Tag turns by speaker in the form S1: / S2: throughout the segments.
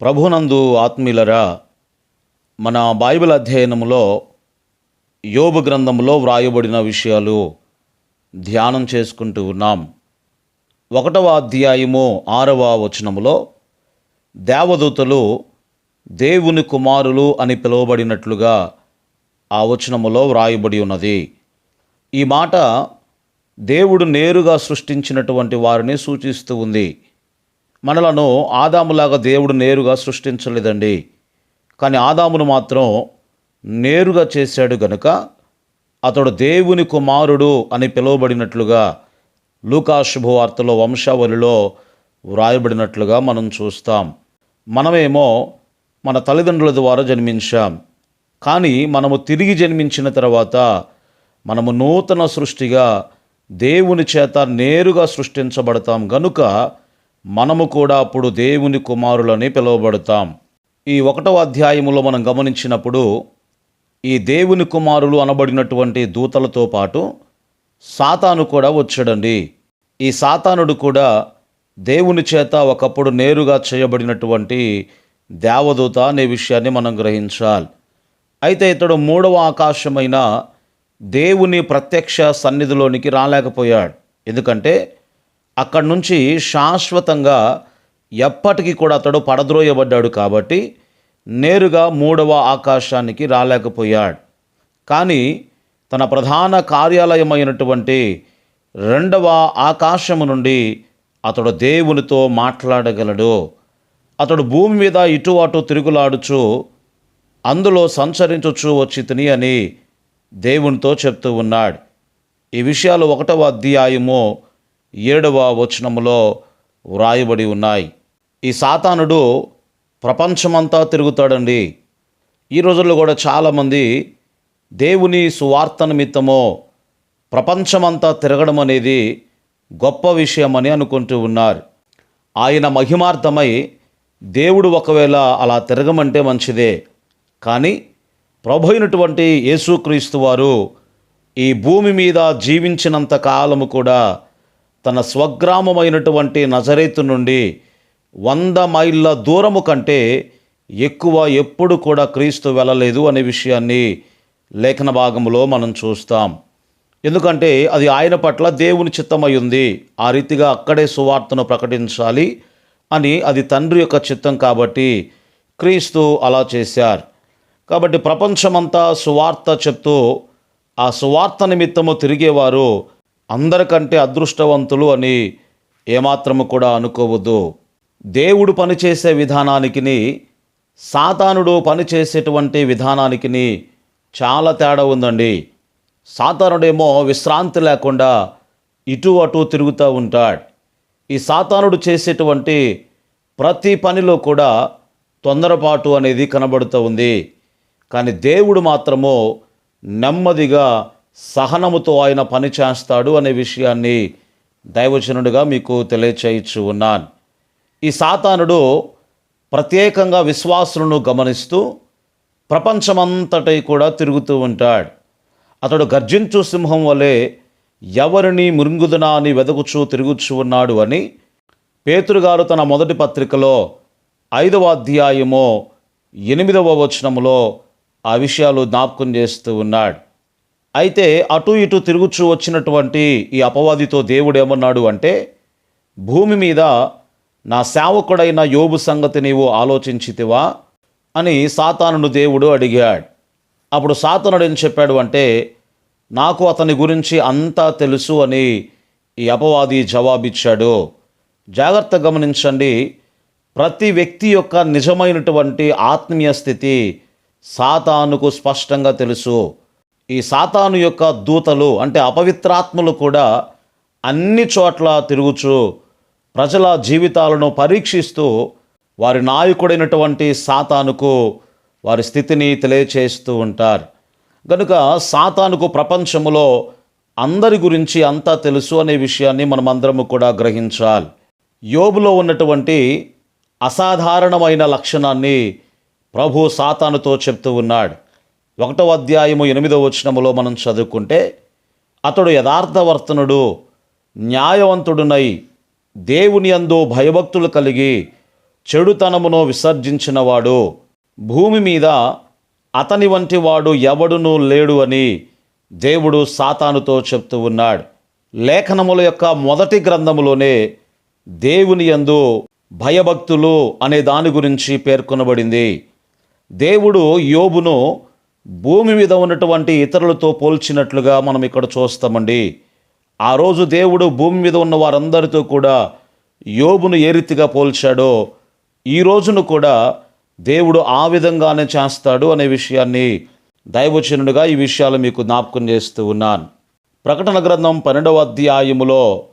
S1: ప్రభునందు ఆత్మీయులరా మన బైబిల్ అధ్యయనంలో యోబు గ్రంథంలో వ్రాయబడిన విషయాలు ధ్యానం చేసుకుంటూ ఉన్నాం. ఒకటవ అధ్యాయము ఆరవ వచనములో దేవదూతలు దేవుని కుమారులు అని పిలువబడినట్లుగా ఆ వచనములో వ్రాయబడి ఉన్నది. ఈ మాట దేవుడు నేరుగా సృష్టించినటువంటి వారిని సూచిస్తూ ఉంది. మనలను ఆదాములాగా దేవుడు నేరుగా సృష్టించలేదండి. కానీ ఆదామును మాత్రం నేరుగా చేశాడు గనుక అతడు దేవుని కుమారుడు అని పిలువబడినట్లుగా లూకాశుభవార్తలో వంశావళిలో వ్రాయబడినట్లుగా మనం చూస్తాం. మనమేమో మన తల్లిదండ్రుల ద్వారా జన్మించాం. కానీ మనము తిరిగి జన్మించిన తర్వాత మనము నూతన సృష్టిగా దేవుని చేత నేరుగా సృష్టించబడతాం గనుక మనము కూడా అప్పుడు దేవుని కుమారులని పిలువబడతాం. ఈ ఒకటవ అధ్యాయములో మనం గమనించినప్పుడు ఈ దేవుని కుమారులు అనబడినటువంటి దూతలతో పాటు సాతాను కూడా వచ్చాడండి. ఈ సాతానుడు కూడా దేవుని చేత ఒకప్పుడు నేరుగా చేయబడినటువంటి దేవదూత అనే విషయాన్ని మనం గ్రహించాలి. అయితే ఇతడు మూడవ ఆకాశమైన దేవుని ప్రత్యక్ష సన్నిధిలోనికి రాలేకపోయాడు. ఎందుకంటే అక్కడి నుంచి శాశ్వతంగా ఎప్పటికీ కూడా అతడు పడద్రోయబడ్డాడు కాబట్టి నేరుగా మూడవ ఆకాశానికి రాలేకపోయాడు. కానీ తన ప్రధాన కార్యాలయమైనటువంటి రెండవ ఆకాశము నుండి అతడు దేవునితో మాట్లాడగలడు. అతడు భూమి మీద ఇటు అటు తిరుగులాడుచు అందులో సంచరించుచు వచ్చి తిని అని దేవునితో చెప్తూ ఉన్నాడు. ఈ విషయాలు ఒకటవ అధ్యాయము ఏడవ వచనములో వ్రాయబడి ఉన్నాయి. ఈ సాతానుడు ప్రపంచమంతా తిరుగుతాడండి. ఈ రోజుల్లో కూడా చాలామంది దేవుని సువార్త నిమిత్తమో ప్రపంచమంతా తిరగడం అనేది గొప్ప విషయమని అనుకుంటూ ఉన్నారు. ఆయన మహిమార్థమై దేవుడు ఒకవేళ అలా తిరగమంటే మంచిదే. కానీ ప్రభు అయినటువంటి యేసుక్రీస్తు వారు ఈ భూమి మీద జీవించినంత కాలము కూడా తన స్వగ్రామమైనటువంటి నజరేతు నుండి వంద మైళ్ళ దూరము కంటే ఎక్కువ ఎప్పుడు కూడా క్రీస్తు వెళ్ళలేదు అనే విషయాన్ని లేఖన భాగంలో మనం చూస్తాం. ఎందుకంటే అది ఆయన పట్ల దేవుని చిత్తమై ఉంది ఆ రీతిగా అక్కడే సువార్తను ప్రకటించాలి అని అది తండ్రి యొక్క చిత్తం కాబట్టి క్రీస్తు అలా చేశారు. కాబట్టి ప్రపంచమంతా సువార్త చెప్తూ ఆ సువార్త నిమిత్తము తిరిగేవారు అందరికంటే అదృష్టవంతులు అని ఏమాత్రము కూడా అనుకోవద్దు. దేవుడు పనిచేసే విధానానికిని సాతానుడు పనిచేసేటువంటి విధానానికిని చాలా తేడా ఉందండి. సాతానుడేమో విశ్రాంతి లేకుండా ఇటు అటు తిరుగుతూ ఉంటాడు. ఈ సాతానుడు చేసేటువంటి ప్రతి పనిలో కూడా తొందరపాటు అనేది కనబడుతూ ఉంది. కానీ దేవుడు మాత్రము నెమ్మదిగా సహనముతో ఆయన పని చేస్తాడు అనే విషయాన్ని దైవజనుడిగా మీకు తెలియచేయచ్చు ఉన్నాను. ఈ సాతానుడు ప్రత్యేకంగా విశ్వాసులను గమనిస్తూ ప్రపంచమంతటి కూడా తిరుగుతూ ఉంటాడు. అతడు గర్జించు సింహం వలె ఎవరిని మృంగుదునా అని వెదకుచూ తిరుగుచూ ఉన్నాడు అని పేతురుగారు తన మొదటి పత్రికలో ఐదవ అధ్యాయము ఎనిమిదవ వచనములో ఆ విషయాలు జ్ఞాపకం చేస్తూ ఉన్నాడు. అయితే అటు ఇటు తిరుగుచూ వచ్చినటువంటి ఈ అపవాదితో దేవుడు ఏమన్నాడు అంటే భూమి మీద నా సేవకుడైన యోబు సంగతి నీవు ఆలోచించితివా? అని సాతానుడు దేవుడు అడిగాడు. అప్పుడు సాతానుడు ఏం చెప్పాడు అంటే నాకు అతని గురించి అంతా తెలుసు అని ఈ అపవాది జవాబిచ్చాడు. జాగ్రత్త గమనించండి ప్రతి వ్యక్తి యొక్క నిజమైనటువంటి ఆత్మీయ స్థితి సాతానుకు స్పష్టంగా తెలుసు. ఈ సాతాను యొక్క దూతలు అంటే అపవిత్రాత్మలు కూడా అన్ని చోట్ల తిరుగుచు ప్రజల జీవితాలను పరీక్షిస్తూ వారి నాయకుడైనటువంటి సాతానుకు వారి స్థితిని తెలియచేస్తూ ఉంటారు. కనుక సాతానుకు ప్రపంచములో అందరి గురించి అంతా తెలుసు అనే విషయాన్ని మనమందరము కూడా గ్రహించాలి. యోబులో ఉన్నటువంటి అసాధారణమైన లక్షణాన్ని ప్రభు సాతానుతో చెప్తూ ఉన్నాడు. ఒకటవ అధ్యాయము ఎనిమిదో వచనములో మనం చదువుకుంటే అతడు యథార్థవర్తనుడు న్యాయవంతుడునై దేవుని అందు భయభక్తులు కలిగి చెడుతనమును విసర్జించినవాడు. భూమి మీద అతని వంటి వాడు ఎవడునూ లేడు అని దేవుడు సాతానుతో చెప్తూ ఉన్నాడు. లేఖనముల యొక్క మొదటి గ్రంథములోనే దేవుని యందు భయభక్తులు అనే దాని గురించి పేర్కొనబడింది. దేవుడు యోబును భూమి మీద ఉన్నటువంటి ఇతరులతో పోల్చినట్లుగా మనం ఇక్కడ చూస్తామండి. ఆ రోజు దేవుడు భూమి మీద ఉన్న వారందరితో కూడా యోబును ఏ రీతిగా పోల్చాడో ఈ రోజును కూడా దేవుడు ఆ విధంగానే చేస్తాడు అనే విషయాన్ని దైవచనుడిగా ఈ విషయాలు మీకు జ్ఞాపకం చేస్తూ ఉన్నాను. ప్రకటన గ్రంథం పన్నెండవ అధ్యాయములో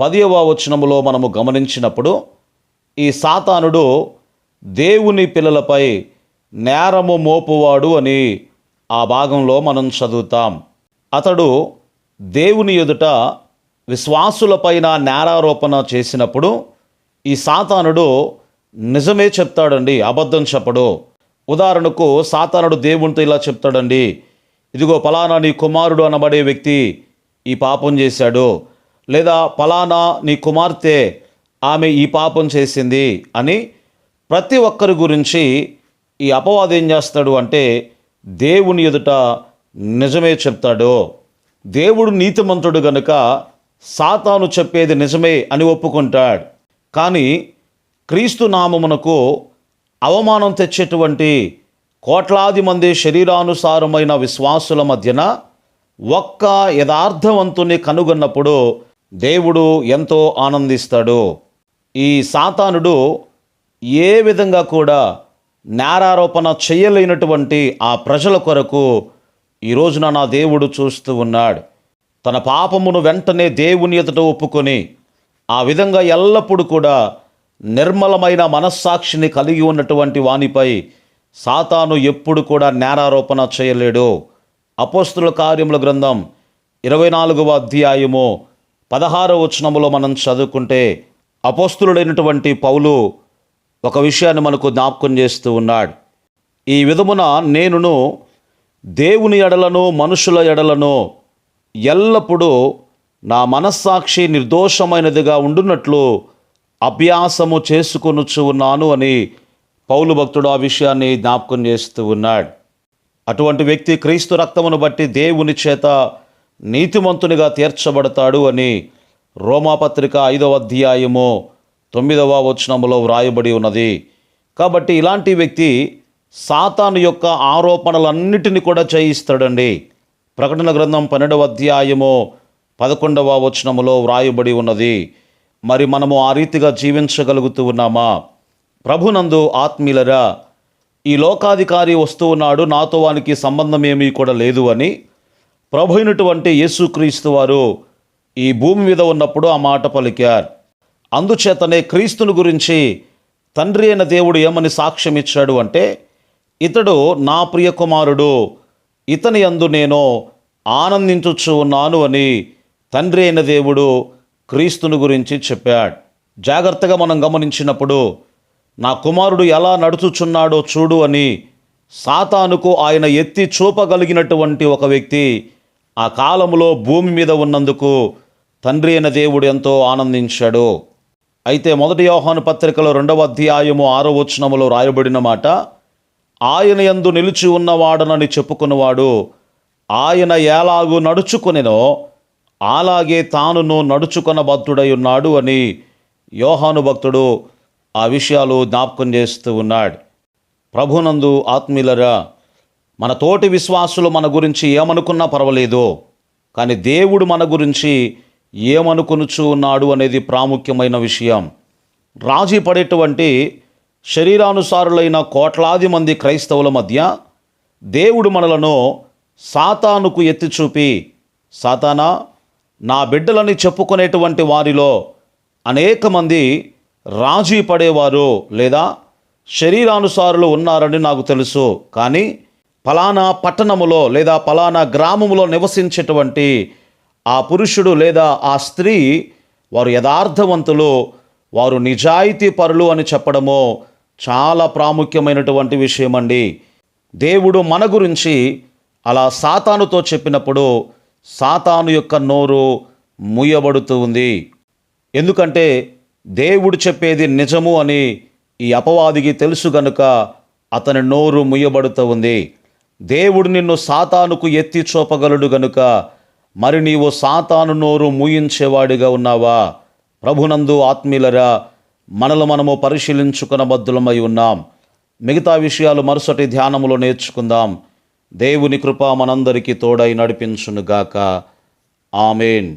S1: పదియవ వచనములో మనము గమనించినప్పుడు ఈ సాతానుడు దేవుని పిల్లలపై నేరము మోపువాడు అని ఆ భాగంలో మనం చదువుతాం. అతడు దేవుని ఎదుట విశ్వాసులపైన నేరారోపణ చేసినప్పుడు ఈ సాతానుడు నిజమే చెప్తాడండి అబద్ధం చెప్పడు. ఉదాహరణకు సాతానుడు దేవునితో ఇలా చెప్తాడండి ఇదిగో పలానా నీ కుమారుడు అనబడే వ్యక్తి ఈ పాపం చేశాడు లేదా పలానా నీ కుమార్తె ఆమె ఈ పాపం చేసింది అని ప్రతి ఒక్కరి గురించి ఈ అపవాదం ఏం చేస్తాడు అంటే దేవుని ఎదుట నిజమే చెప్తాడు. దేవుడు నీతిమంతుడు గనుక సాతాను చెప్పేది నిజమే అని ఒప్పుకుంటాడు. కానీ క్రీస్తు నామమునకు అవమానం తెచ్చేటువంటి కోట్లాది మంది శరీరానుసారమైన విశ్వాసుల మధ్యన ఒక్క యథార్థవంతుని కనుగొన్నప్పుడు దేవుడు ఎంతో ఆనందిస్తాడు. ఈ సాతానుడు ఏ విధంగా కూడా నేరారోపణ చేయలేనటువంటి ఆ ప్రజల కొరకు ఈ రోజున నా దేవుడు చూస్తూ ఉన్నాడు. తన పాపమును వెంటనే దేవుని ఎదుట ఒప్పుకొని ఆ విధంగా ఎల్లప్పుడూ కూడా నిర్మలమైన మనస్సాక్షిని కలిగి ఉన్నటువంటి వానిపై సాతాను ఎప్పుడు కూడా నేరారోపణ చేయలేడు. అపోస్తుల కార్యముల గ్రంథం ఇరవై నాలుగవ అధ్యాయము పదహారవ వచనములో మనం చదువుకుంటే అపోస్తులుడైనటువంటి పౌలు ఒక విషయాన్ని మనకు జ్ఞాపకం చేస్తూ ఉన్నాడు. ఈ విధమున నేనును దేవుని ఎడలను మనుషుల ఎడలను ఎల్లప్పుడూ నా మనస్సాక్షి నిర్దోషమైనదిగా ఉండున్నట్లు అభ్యాసము చేసుకొనుచు ఉన్నాను అని పౌలు భక్తుడు ఆ విషయాన్ని జ్ఞాపకం చేస్తూ ఉన్నాడు. అటువంటి వ్యక్తి క్రీస్తు రక్తమును బట్టి దేవుని చేత నీతిమంతునిగా తీర్చబడతాడు అని రోమాపత్రిక ఐదవ అధ్యాయము తొమ్మిదవ వచనములో వ్రాయబడి ఉన్నది. కాబట్టి ఇలాంటి వ్యక్తి సాతాను యొక్క ఆరోపణలన్నిటిని కూడా చేయిస్తాడండి. ప్రకటన గ్రంథం పన్నెండవ అధ్యాయము పదకొండవ వచనములో వ్రాయబడి ఉన్నది. మరి మనము ఆ రీతిగా జీవించగలుగుతూ ఉన్నామా? ప్రభునందు ఆత్మీయులరా ఈ లోకాధికారి వస్తూ ఉన్నాడు నాతో వానికి సంబంధం ఏమీ కూడా లేదు అని. ప్రభు అయినటువంటి యేసుక్రీస్తు వారు ఈ భూమి మీద ఉన్నప్పుడు ఆ మాట పలికారు. అందుచేతనే క్రీస్తుని గురించి తండ్రి అయిన దేవుడు ఏమని సాక్ష్యం ఇచ్చాడు అంటే ఇతడు నా ప్రియ కుమారుడు ఇతని యందు నేను ఆనందించుచు ఉన్నాను అని తండ్రి అయిన దేవుడు క్రీస్తుని గురించి చెప్పాడు. జాగ్రత్తగా మనం గమనించినప్పుడు నా కుమారుడు ఎలా నడుచుచున్నాడో చూడు అని సాతానుకు ఆయన ఎత్తి చూపగలిగినటువంటి ఒక వ్యక్తి ఆ కాలంలో భూమి మీద ఉన్నందుకు తండ్రి అయిన దేవుడు ఎంతో ఆనందించాడు. అయితే మొదటి యోహాను పత్రికలో రెండవ అధ్యాయము ఆరో వచనములో రాయబడిన మాట ఆయన యందు నిలిచి ఉన్నవాడనని చెప్పుకున్నవాడు ఆయన ఎలాగూ నడుచుకునేనో అలాగే తానును నడుచుకొనబద్ధుడై ఉన్నాడు అని యోహాను భక్తుడు ఆ విషయాలు జ్ఞాపకం చేస్తూ ఉన్నాడు. ప్రభునందు ఆత్మీయులరా మన తోటి విశ్వాసులు మన గురించి ఏమనుకున్నా పర్వాలేదు కానీ దేవుడు మన గురించి ఏమనుకొనుచు ఉన్నాడు అనేది ప్రాముఖ్యమైన విషయం. రాజీ పడేటువంటి శరీరానుసారులైన కోట్లాది మంది క్రైస్తవుల మధ్య దేవుడు మనలను సాతానుకు ఎత్తి చూపి సాతానా నా బిడ్డలని చెప్పుకునేటువంటి వారిలో అనేక మంది రాజీ పడేవారు లేదా శరీరానుసారులు ఉన్నారని నాకు తెలుసు. కానీ ఫలానా పట్టణములో లేదా ఫలానా గ్రామములో నివసించేటువంటి ఆ పురుషుడు లేదా ఆ స్త్రీ వారు యథార్థవంతులు వారు నిజాయితీ పరులు అని చెప్పడము చాలా ప్రాముఖ్యమైనటువంటి విషయం అండి దేవుడు మన గురించి అలా సాతానుతో చెప్పినప్పుడు సాతాను యొక్క నోరు మూయబడుతూ ఉంది. ఎందుకంటే దేవుడు చెప్పేది నిజము అని ఈ అపవాదికి తెలుసు గనుక అతని నోరు ముయ్యబడుతూ ఉంది. దేవుడు నిన్ను సాతానుకు ఎత్తి చూపగలడు గనుక మరి నీవు సాతాను నోరు మూయించేవాడిగా ఉన్నావా? ప్రభునందు ఆత్మీయులరా మనలు మనము పరిశీలించుకున్న బద్దులమై ఉన్నాం. మిగతా విషయాలు మరుసటి ధ్యానములో నేర్చుకుందాం. దేవుని కృప మనందరికీ తోడై నడిపించునుగాక. ఆమెన్.